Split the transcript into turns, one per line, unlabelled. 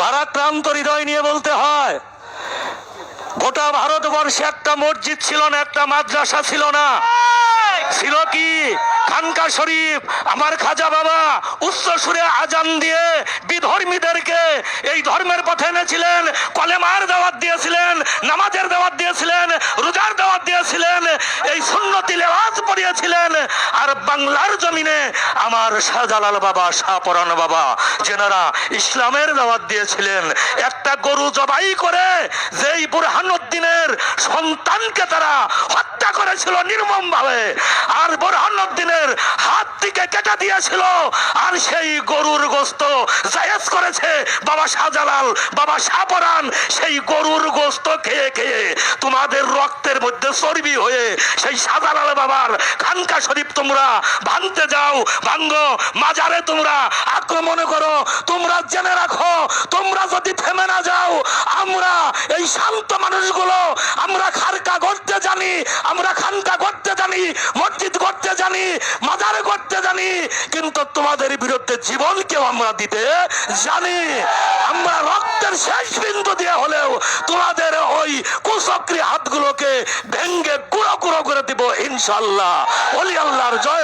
ভারাক্রান্ত হৃদয় নিয়ে বলতে হয়, গোটা ভারতবর্ষে একটা মসজিদ ছিল না, একটা মাদ্রাসা ছিল না। ছিল কি? খানকা শরীফ, আমার খাজা বাবা উচ্চ সুরে আজান দিয়ে বিধর্মীদেরকে এই ধর্মের পথে এনেছিলেন, কলেমার দাওয়াত দিয়েছিলেন, নামাজের দাওয়াত দিয়েছিলেন এই সুন্নতি লেওয়াজ পড়িয়েছিলেন। আর বাংলার জমিনে আমার শাহজালাল বাবা শাহপরান বাবা, যেনারা ইসলামের দাওয়াত দিয়েছিলেন, একটা গরু জবাই করে যেই বুরহানুদ্দিনের সন্তানকে তারা হত্যা করেছিল নির্মম ভাবে আর বুরহানুদ্দিনের হাত থেকে কেটে দিয়েছিল, আর সেই গরুর গোস্ত জায়েজ করেছে বাবা শাহজালাল, বাবা শাহপরান সেই গরুর গোস্ত খেয়ে মধ্যে চর্বি হয়ে সেই শাহজালাল বাবার খানকা শরীফ তোমরা ভাঙতে যাও। ভাঙ্গ মাজারে তোমরা আক্রমণ করো। তোমরা জেনে রাখো। তোমরা যদি থেমে না যাও, আমরা এই শান্ত মানুষগুলো, আমরা খারকা করতে জানি, আমরা খানকা করতে জানি, মসজিদ করতে জানি, মাজারে জানি, কিন্তু তোমাদের বিরুদ্ধে জীবন কেউ আমরা দিতে জানি। আমরা রক্তের শেষ বিন্দু দিয়ে হলেও তোমাদের ওই কুচক্রি হাতগুলোকে ভেঙ্গে কুড়ো কুড়ো করে দিব ইনশাল্লাহ অলি আল্লাহর জয়